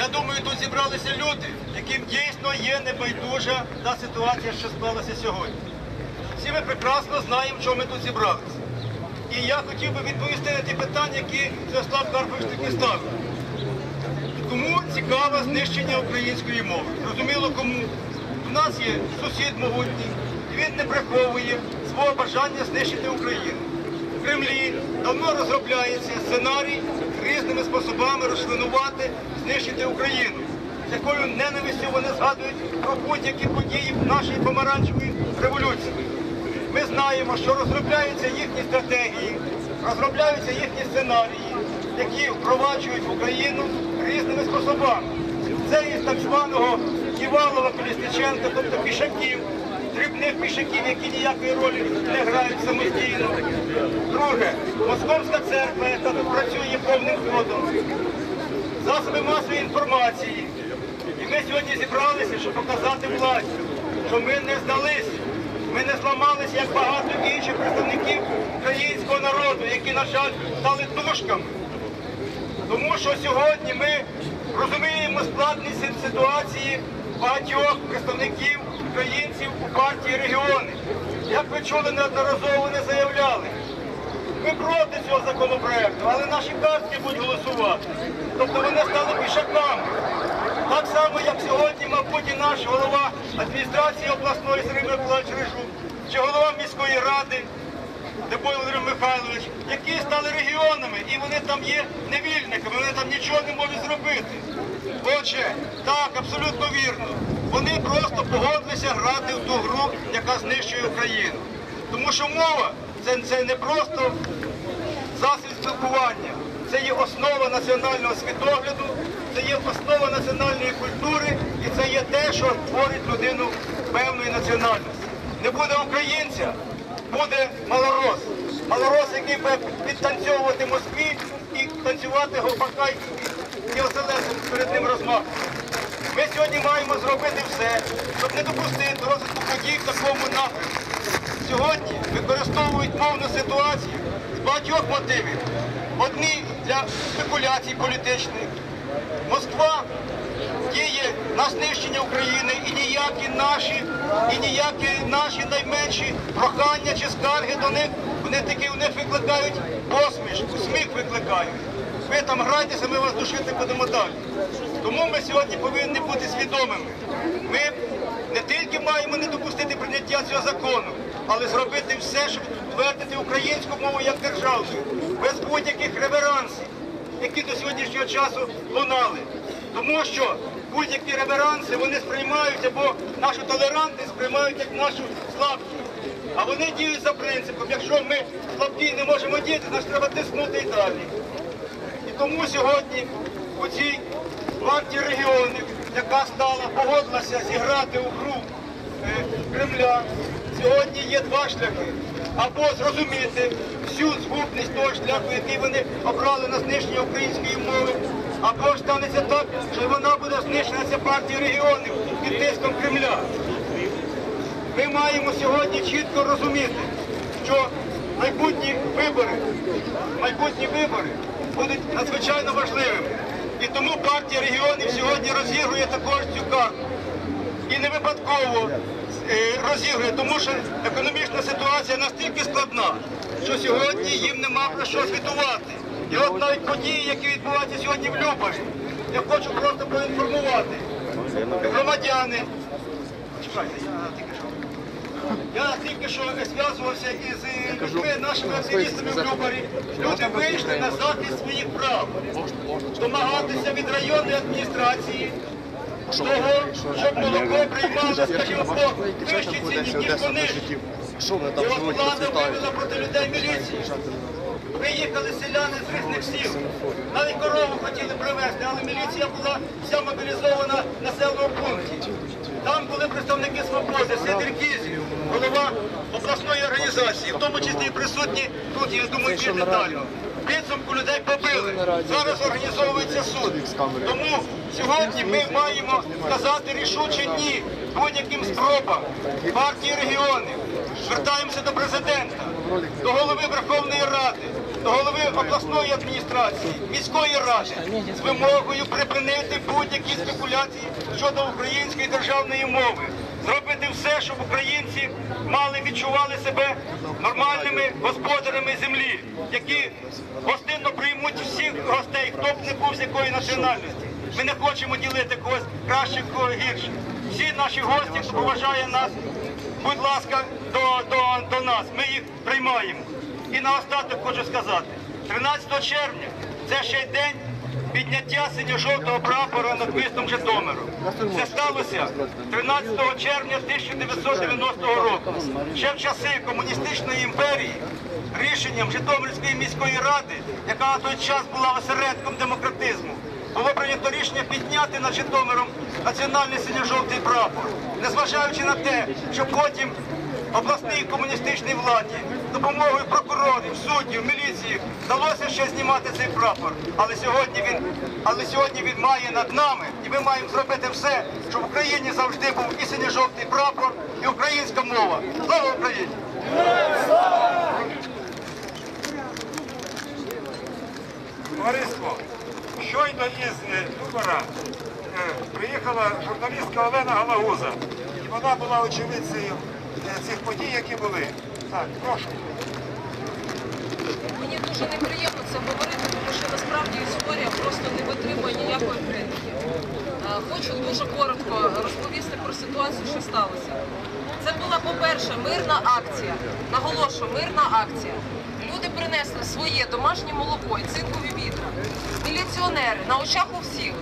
Я думаю, тут зібралися люди, яким дійсно є небайдужа та ситуація, що склалася сьогодні. Всі ми прекрасно знаємо, чому ми тут зібралися. І я хотів би відповісти на ті питання, які Святослав Карпович таки ставив. Кому цікаве знищення української мови? Зрозуміло кому. У нас є сусід могутній, він не приховує свого бажання знищити Україну. В Кремлі давно розробляється сценарій різними способами розчленувати, знищити Україну. З якою ненавистю вони згадують про будь-які події нашої помаранчевої революції. Ми знаємо, що розробляються їхні стратегії, розробляються їхні сценарії, які впроваджують в Україну різними способами. Це із так званого Ківалова Колісниченка, тобто пішаків, дрібних пішаків, які ніякої ролі не грають самостійно. Друге, Московська церква, яка тут працює повним ходом, засоби масової інформації. І ми сьогодні зібралися, щоб показати владі, що ми не здалися, ми не зламалися, як багато інших представників українського народу, які, на жаль, стали душками. Тому що сьогодні ми розуміємо складність ситуації багатьох представників українців у партії регіони. Як ви чули, неодноразово вони заявляли. Ми проти цього законопроекту, але наші картки будуть голосувати. Тобто вони стали пішаками. Так само, як сьогодні, мабуть, і наш голова адміністрації обласної Сергій Миколаївич Рижук, чи голова міської ради Дебой Володимир Михайлович, які стали регіонами, і вони там є невільниками, вони там нічого не можуть зробити. Отже, так, абсолютно вірно. Вони просто погодилися грати в ту гру, яка знищує Україну. Тому що мова це, це не просто засіб спілкування, це є основа національного світогляду, це є основа національної культури і це є те, що творить людину певної національності. Не буде українця, буде малорос. Малорос, який буде підтанцьовувати Москві і танцювати гопака і оселесом перед ним розмахом. Сьогодні маємо зробити все, щоб не допустити розвитку подій в такому напрямку. Сьогодні використовують мовну ситуацію з багатьох мотивів. Одні для спекуляцій політичних. Москва діє на знищення України і ніякі наші, і ніякі наші найменші прохання чи скарги до них, вони таки в них викликають посмішку, сміх викликають. Ви там грайтеся, ми вас душити будемо далі. Тому ми сьогодні повинні бути свідомими. Ми не тільки маємо не допустити прийняття цього закону, але зробити все, щоб утвердити українську мову як державну, без будь-яких реверансів які до сьогоднішнього часу лунали. Тому що будь-які реверанси вони сприймають або нашу толерантність сприймають як нашу слабкість. А вони діють за принципом, якщо ми слабкі не можемо діяти, значить треба тиснути і далі. Тому сьогодні у цій партії регіонів, яка стала, погодилася зіграти у гру е, Кремля, сьогодні є два шляхи. Або зрозуміти всю згубність того шляху, який вони обрали на знищення української мови, або ж станеться так, що вона буде знищена ця партія регіонів під тиском Кремля. Ми маємо сьогодні чітко розуміти, що майбутні вибори, майбутні вибори будуть надзвичайно важливими. І тому партія регіонів сьогодні розігрує також цю карту. І не випадково е, розігрує, тому що економічна ситуація настільки складна, що сьогодні їм нема про що звітувати. І от навіть події, які відбуваються сьогодні в Любарі, я хочу просто поінформувати громадяни. Я тільки що. Зв'язувався із е, людьми, нашими активістами в Любарі. Люди вийшли на захист своїх прав, домагатися від районної адміністрації того, щоб молоко приймали, скажімо, по вищій ціні, ніж вони. І от влада вивела проти людей міліції. Приїхали селяни з різних сіл. Навіть корову хотіли привезти, але міліція була вся мобілізована в населеному пункті. Там були представники свободи, Сидір Кізів, голова обласної організації, в тому числі і присутні тут, я думаю, більше далі. Підсумку людей побили. Зараз організовується суд. Тому сьогодні ми маємо сказати рішуче ні будь-яким спробам партії регіонів. Звертаємося до президента, до голови Верховної Ради, до голови обласної адміністрації, міської ради з вимогою припинити будь-які спекуляції щодо української державної мови, зробити все, щоб українці мали відчували себе нормальними господарями землі, які гостинно приймуть всіх гостей, хто б не був з якої національності. Ми не хочемо ділити когось краще, когось гірше. Всі наші гості, хто поважає нас, будь ласка, до, до, до нас. Ми їх приймаємо. І наостаток хочу сказати, 13 червня це ще й день підняття синьо-жовтого прапора над містом Житомиром. Це сталося 13 червня 1990 року. Ще в часи комуністичної імперії рішенням Житомирської міської ради, яка на той час була осередком демократизму, було прийнято рішення підняти над Житомиром національний синьо-жовтий прапор, незважаючи на те, що потім обласній комуністичній владі допомогою прокурорів, суддів, міліції вдалося ще знімати цей прапор. Але сьогодні він, але сьогодні він має над нами, і ми маємо зробити все, щоб в Україні завжди був і синьо-жовтий прапор, і українська мова. Слава Україні! Товариство, щойно із е, Любара е, приїхала журналістка Олена Галагуза. І вона була очевидцею е, цих подій, які були. Так, прошу. Мені дуже неприємно це говорити, тому що насправді історія просто не витримує ніякої критики. Е, Хочу дуже коротко розповісти про ситуацію, що сталося. Це була, по-перше, мирна акція. Наголошую, мирна акція. Люди принесли своє домашнє молоко і цинкові відра. Міліціонери на очах у всіх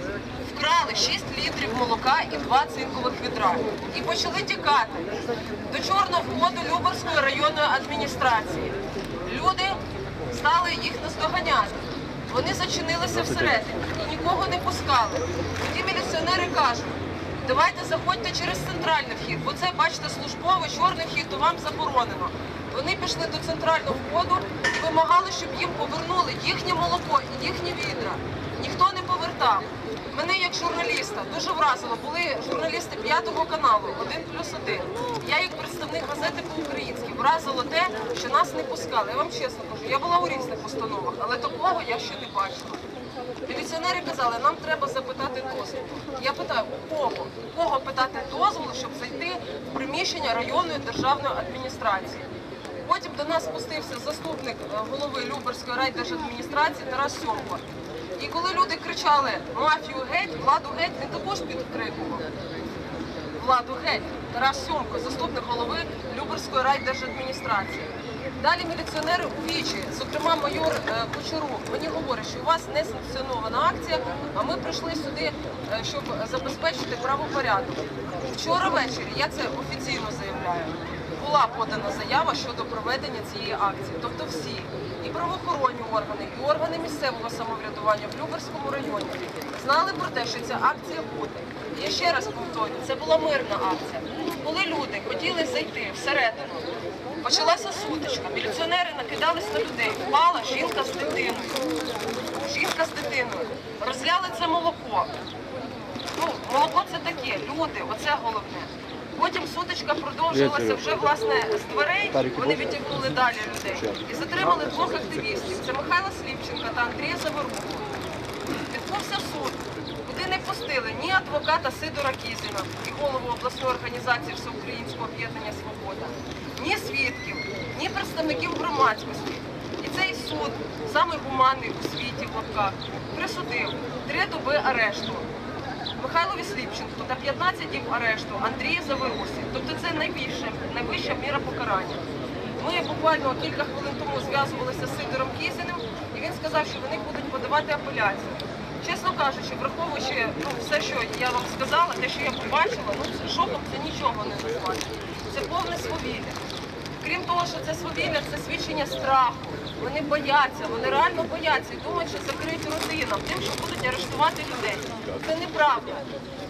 вкрали 6 літрів молока і 2 цинкових відра. І почали тікати до чорного входу Любарської районної адміністрації. Люди стали їх наздоганяти. Вони зачинилися всередині і нікого не пускали. Тоді міліціонери кажуть, давайте заходьте через центральний вхід, бо це, бачите, службовий чорний вхід, то вам заборонено. Вони пішли до центрального входу і вимагали, щоб їм повернули їхнє молоко і їхні відра. Ніхто не повертав. Мене як журналіста дуже вразило. Були журналісти п'ятого каналу, один плюс один. Я як представник газети по-українськи вразило те, що нас не пускали. Я вам чесно кажу, я була у різних установах, але такого я ще не бачила. Міліціонери казали, нам треба запитати дозволу. Я питаю, у кого? У кого питати дозволу, щоб зайти в приміщення районної державної адміністрації? Потім до нас спустився заступник е, голови Люберської райдержадміністрації Тарас Сьомко. І коли люди кричали мафію геть, владу геть, він також підкрикував. Владу геть. Тарас Сьомко, заступник голови Люберської райдержадміністрації. Далі міліціонери у вічі, зокрема майор е, Кучерук, мені говорить, що у вас не санкціонована акція, а ми прийшли сюди, е, щоб забезпечити правопорядок. Вчора ввечері, я це офіційно заявляю, була подана заява щодо проведення цієї акції. Тобто всі, і правоохоронні органи, і органи місцевого самоврядування в Люберському районі знали про те, що ця акція буде. Я ще раз повторюю, це була мирна акція. Коли люди хотіли зайти всередину, почалася сутичка. Міліціонери накидались на людей. Впала жінка з дитиною. Жінка з дитиною. Розляли це молоко. Ну, молоко це таке, люди, оце головне. Потім сутичка продовжилася вже власне з дверей. Вони відтягнули далі людей і затримали двох активістів. Це Михайла Сліпченка та Андрія Заворуху. Відбувся суд, куди не пустили ні адвоката Сидора Кізіна і голову обласної організації Всеукраїнського об'єднання Свобода, ні свідків, ні представників громадськості. І цей суд, самий гуманний у світі в лапках, присудив три доби арешту. Михайлові Сліпченку та 15 діб арешту Андрія Заверусі. Тобто це найбільша, найвища міра покарання. Ми буквально кілька хвилин тому зв'язувалися з Сидором Кізіним, і він сказав, що вони будуть подавати апеляцію. Чесно кажучи, враховуючи ну, все, що я вам сказала, те, що я побачила, ну шоком це нічого не назвати. Це повне свавілля. Крім того, що це свавілля, це свідчення страху. Вони бояться, вони реально бояться і думають, що закриють родинам, тим, що будуть арештувати людей. Це неправда.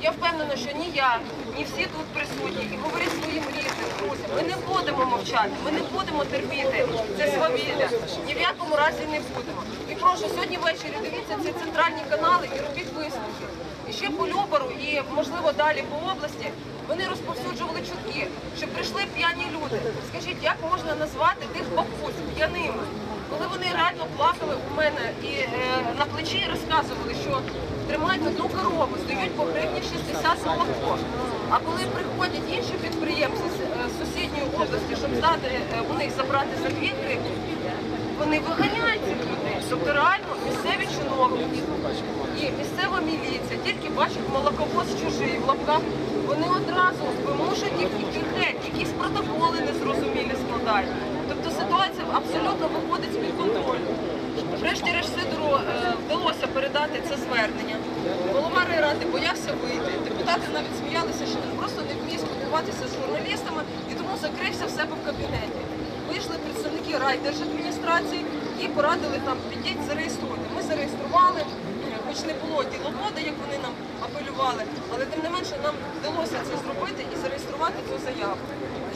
Я впевнена, що ні я, ні всі тут присутні, і говорять своїм рідним, друзям, ми не будемо мовчати, ми не будемо терпіти це свавілля. Ні в якому разі не будемо. І прошу, сьогодні ввечері дивіться ці центральні канали і робіть висновки. І ще по Любару і, можливо, далі по області вони розповсюджували чутки, що прийшли п'яні люди. Скажіть, як можна назвати тих бабусь п'яними? коли вони реально плакали у мене і е, на плечі розказували, що тримають одну корову, здають по гривні 60 молоко. А коли приходять інші підприємці з е, сусідньої області, щоб здати е, у них забрати за 2 вони виганяють цих людей. Тобто реально місцеві чиновники і місцева міліція тільки бачать молоковоз чужий в лапках, вони одразу вимушують їх іти геть, якісь протоколи незрозумілі складають. Тобто ситуація абсолютно виходить з-під контролю. Врешті-решт Сидору е, вдалося передати це звернення. Голова райради боявся вийти. Депутати навіть сміялися, що він просто не вміє спілкуватися з журналістами і тому закрився в себе в кабінеті. Вийшли представники райдержадміністрації і порадили там підіть, зареєструйте. Ми зареєстрували, хоч не було діловода, як вони нам апелювали, але тим не менше нам вдалося це зробити і зареєструвати цю заяву.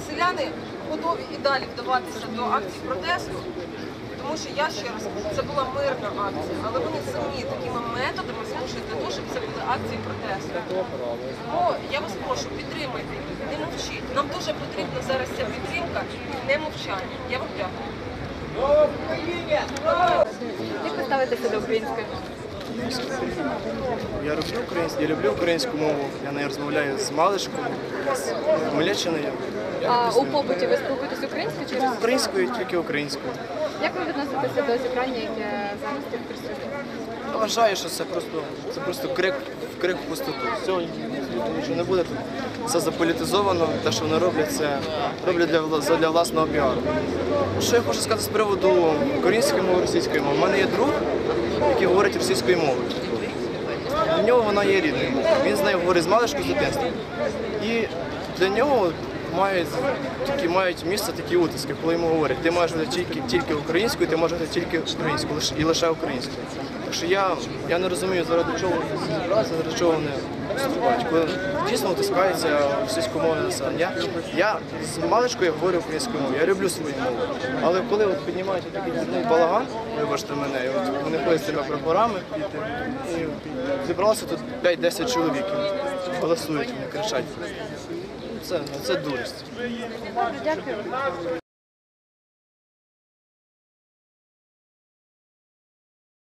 Селяни готові і далі вдаватися до акцій протесту. Тому що я ще раз це була мирна акція, але вони самі такими методами змушують для того, щоб це були акції протесту. Тому я вас прошу, підтримайте, не мовчіть. Нам дуже потрібна зараз ця підтримка не мовчання. Я вам дякую. Як ви ставитеся до української? Я люблю українську, я люблю українську мову. Я нею розмовляю з Малишком, з Хмельниччиною. А у побуті ви спілкуєтесь українською чи російською? Українською, тільки українською. Як ви відноситеся до зібрання, яке зараз тут присутнє? Я вважаю, що це просто це просто крик, крик в пустоту. Все, що не буде тут. Все заполітизовано, те, що вони роблять, це роблять для, для власного піару. Що я хочу сказати з приводу української мови, російської мови? У мене є друг, який говорить російською мовою. Для нього вона є рідною. Він з нею говорить з малишку з дитинства. І для нього мають такі мають місце такі утиски, коли йому говорять, ти можеш говорити тільки, тільки українською, ти можеш говорити тільки українською і лише українською. Так що я, я не розумію, заради чого заради чого вони виступають. Коли дійсно утискається російськомовне населення. Я, я з маличкою говорю українською мовою, я люблю свою мову. Але коли от піднімають такий балаган, вибачте мене, і от вони ходять з цими прапорами, і, і зібралося тут 5-10 чоловік, голосують, вони кричать. Це, це дурість. Дякую.